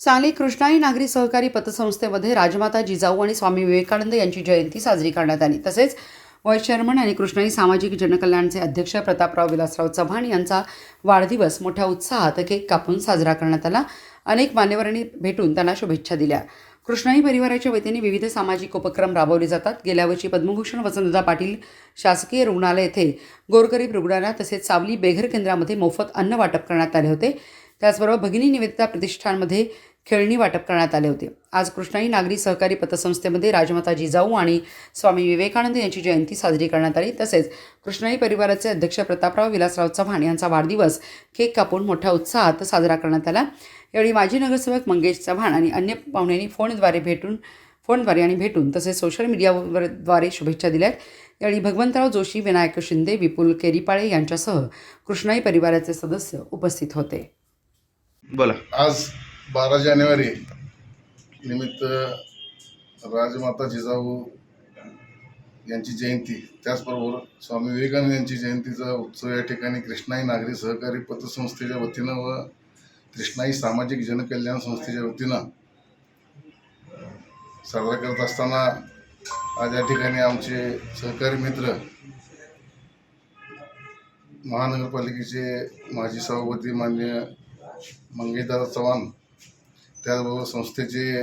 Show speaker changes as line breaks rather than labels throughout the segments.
सांगली कृष्णाई नागरी सहकारी पतसंस्थेमध्ये राजमाता जिजाऊ आणि स्वामी विवेकानंद यांची जयंती साजरी करण्यात आली. तसेच व्हाईस चेअरमन आणि कृष्णाई सामाजिक जनकल्याणचे अध्यक्ष प्रतापराव विलासराव चव्हाण यांचा वाढदिवस मोठ्या उत्साहात केक कापून साजरा करण्यात आला. अनेक मान्यवरांनी भेटून त्यांना शुभेच्छा दिल्या. कृष्णाई परिवाराच्या वतीने विविध सामाजिक उपक्रम राबवले जातात. गेल्या वर्षी पद्मभूषण वसंतदा पाटील शासकीय रुग्णालय येथे गोरगरीब रुग्णांना तसेच सावली बेघर केंद्रामध्ये मोफत अन्न वाटप करण्यात आले होते. त्याचबरोबर भगिनी निवेदिता प्रतिष्ठानमध्ये खेळणी वाटप करण्यात आले होते. आज कृष्णाई नागरी सहकारी पतसंस्थेमध्ये राजमाता जिजाऊ आणि स्वामी विवेकानंद यांची जयंती साजरी करण्यात आली. तसेच कृष्णाई परिवाराचे अध्यक्ष प्रतापराव विलासराव चव्हाण यांचा वाढदिवस केक कापून मोठ्या उत्साहात साजरा करण्यात आला. यावेळी माजी नगरसेवक मंगेश चव्हाण आणि अन्य पाहुण्यांनी फोनद्वारे भेटून फोनद्वारे आणि भेटून तसेच सोशल मीडियावरद्वारे शुभेच्छा शुभेच्छा दिल्यात. यावेळी भगवंतराव जोशी विनायक शिंदे विपुल केरीपाळे यांच्यासह कृष्णाई परिवाराचे सदस्य उपस्थित होते.
बोला.
आज बारा जानेवारी निमित्त राजमाता जिजाऊ यांची जयंती. त्याचबरोबर स्वामी विवेकानंद यांची जयंतीचा उत्सव या ठिकाणी कृष्णाई नागरी सहकारी पतसंस्थेच्या वतीनं व कृष्णाई सामाजिक जनकल्याण संस्थेच्या वतीनं साजरा करत असताना आज या ठिकाणी आमचे सहकारी मित्र महानगरपालिकेचे माजी सभापती मान्य मंगेशदादा चव्हाण त्याचबरोबर संस्थेचे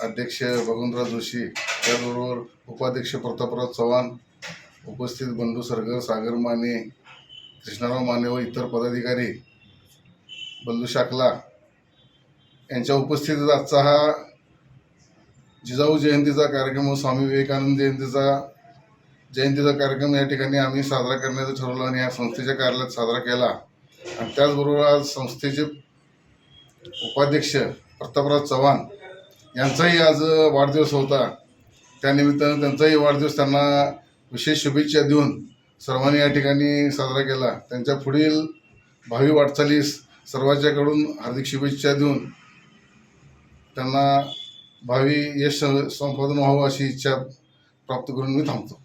अध्यक्ष भगवंतराव जोशी त्याचबरोबर उपाध्यक्ष प्रतापराव चव्हाण उपस्थित बंधू सरगर सागर माने कृष्णाराव माने व इतर पदाधिकारी बंधू शाकला यांच्या उपस्थितीत आजचा हा जिजाऊ जयंतीचा कार्यक्रम व स्वामी विवेकानंद जयंतीचा जयंतीचा कार्यक्रम या ठिकाणी आम्ही साजरा करण्याचं ठरवलं आणि या संस्थेच्या कार्यालयात साजरा केला. आणि त्याचबरोबर आज संस्थेचे उपाध्यक्ष प्रतापराव चव्हाण यांचाही आज वाढदिवस होता. त्यानिमित्तानं त्यांचाही वाढदिवस त्यांना विशेष शुभेच्छा देऊन सर्वांनी या ठिकाणी साजरा केला. त्यांच्या पुढील भावी वाटचालीस सर्वांच्याकडून हार्दिक शुभेच्छा देऊन त्यांना भावी यश संपादन व्हावं अशी इच्छा प्राप्त करून मी थांबतो.